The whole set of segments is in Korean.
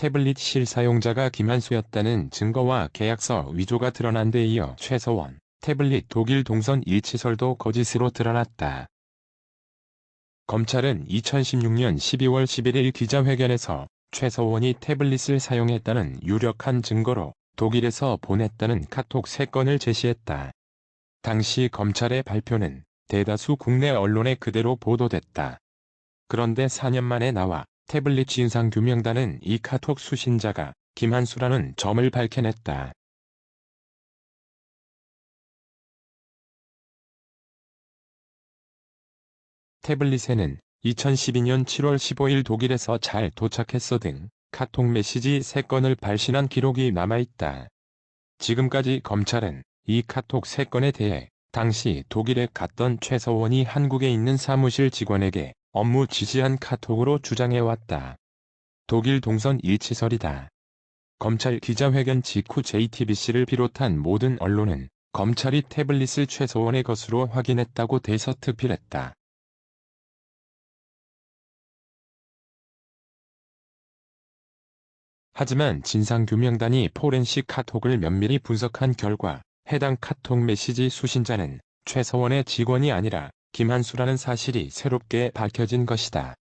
태블릿 실 사용자가 김한수였다는 증거와 계약서 위조가 드러난 데 이어 최서원 태블릿 독일 동선 일치설도 거짓으로 드러났다. 검찰은 2016년 12월 11일 기자회견에서 최서원이 태블릿을 사용했다는 유력한 증거로 독일에서 보냈다는 카톡 3건을 제시했다. 당시 검찰의 발표는 대다수 국내 언론에 그대로 보도됐다. 그런데 4년 만에 나와 태블릿 진상규명단은 이 카톡 수신자가 김한수라는 점을 밝혀냈다. 태블릿에는 2012년 7월 15일 독일에서 잘 도착했어 등 카톡 메시지 3건을 발신한 기록이 남아있다. 지금까지 검찰은 이 카톡 3건에 대해 당시 독일에 갔던 최서원이 한국에 있는 사무실 직원에게 업무 지시한 카톡으로 주장해왔다. 독일 동선 일치설이다. 검찰 기자회견 직후 JTBC를 비롯한 모든 언론은 검찰이 태블릿을 최서원의 것으로 확인했다고 대서특필했다. 하지만 진상규명단이 포렌식 카톡을 면밀히 분석한 결과 해당 카톡 메시지 수신자는 최서원의 직원이 아니라 김한수라는 사실이 새롭게 밝혀진 것이다.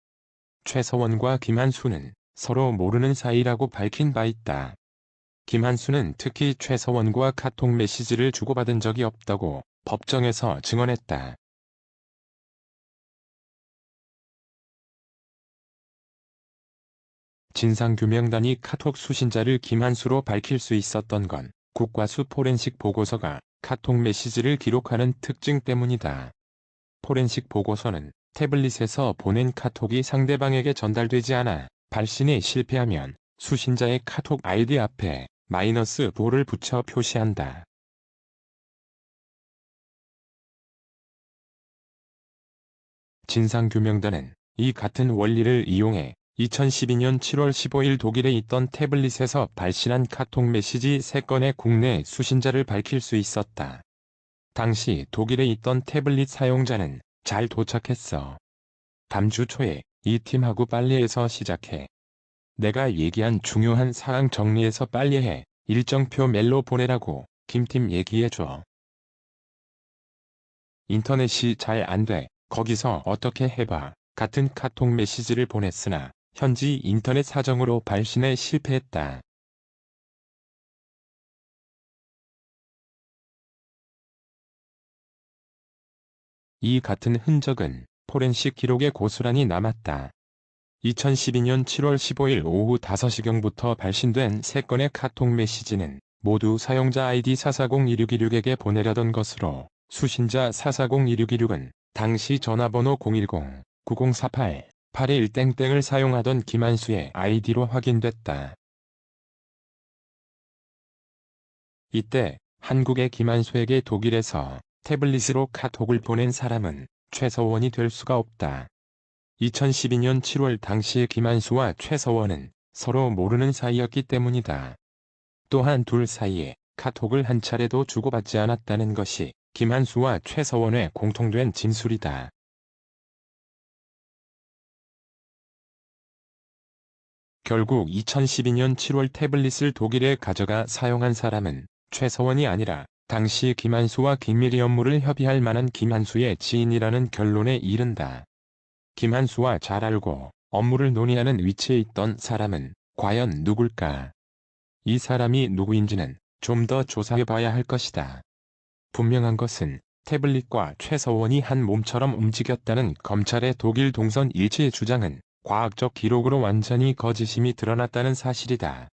최서원과 김한수는 서로 모르는 사이라고 밝힌 바 있다. 김한수는 특히 최서원과 카톡 메시지를 주고받은 적이 없다고 법정에서 증언했다. 진상규명단이 카톡 수신자를 김한수로 밝힐 수 있었던 건 국과수 포렌식 보고서가 카톡 메시지를 기록하는 특징 때문이다. 포렌식 보고서는 태블릿에서 보낸 카톡이 상대방에게 전달되지 않아 발신에 실패하면 수신자의 카톡 아이디 앞에 마이너스 보를 붙여 표시한다. 진상규명단은 이 같은 원리를 이용해 2012년 7월 15일 독일에 있던 태블릿에서 발신한 카톡 메시지 3건의 국내 수신자를 밝힐 수 있었다. 당시 독일에 있던 태블릿 사용자는 잘 도착했어. 다음 주 초에 이 팀하고 빨리 해서 시작해. 내가 얘기한 중요한 사항 정리해서 빨리 해. 일정표 멜로 보내라고 김팀 얘기해줘. 인터넷이 잘 안 돼. 거기서 어떻게 해봐. 같은 카톡 메시지를 보냈으나 현지 인터넷 사정으로 발신에 실패했다. 이 같은 흔적은 포렌식 기록에 고스란히 남았다. 2012년 7월 15일 오후 5시경부터 발신된 3건의 카톡 메시지는 모두 사용자 아이디 440-2626에게 보내려던 것으로 수신자 440-2626은 당시 전화번호 010-9048 821땡땡을 사용하던 김한수의 아이디로 확인됐다. 이때 한국의 김한수에게 독일에서 태블릿으로 카톡을 보낸 사람은 최서원이 될 수가 없다. 2012년 7월 당시 김한수와 최서원은 서로 모르는 사이였기 때문이다. 또한 둘 사이에 카톡을 한 차례도 주고받지 않았다는 것이 김한수와 최서원의 공통된 진술이다. 결국 2012년 7월 태블릿을 독일에 가져가 사용한 사람은 최서원이 아니라 당시 김한수와 긴밀히 업무를 협의할 만한 김한수의 지인이라는 결론에 이른다. 김한수와 잘 알고 업무를 논의하는 위치에 있던 사람은 과연 누굴까? 이 사람이 누구인지는 좀 더 조사해봐야 할 것이다. 분명한 것은 태블릿과 최서원이 한 몸처럼 움직였다는 검찰의 독일 동선 일치의 주장은 과학적 기록으로 완전히 거짓임이 드러났다는 사실이다.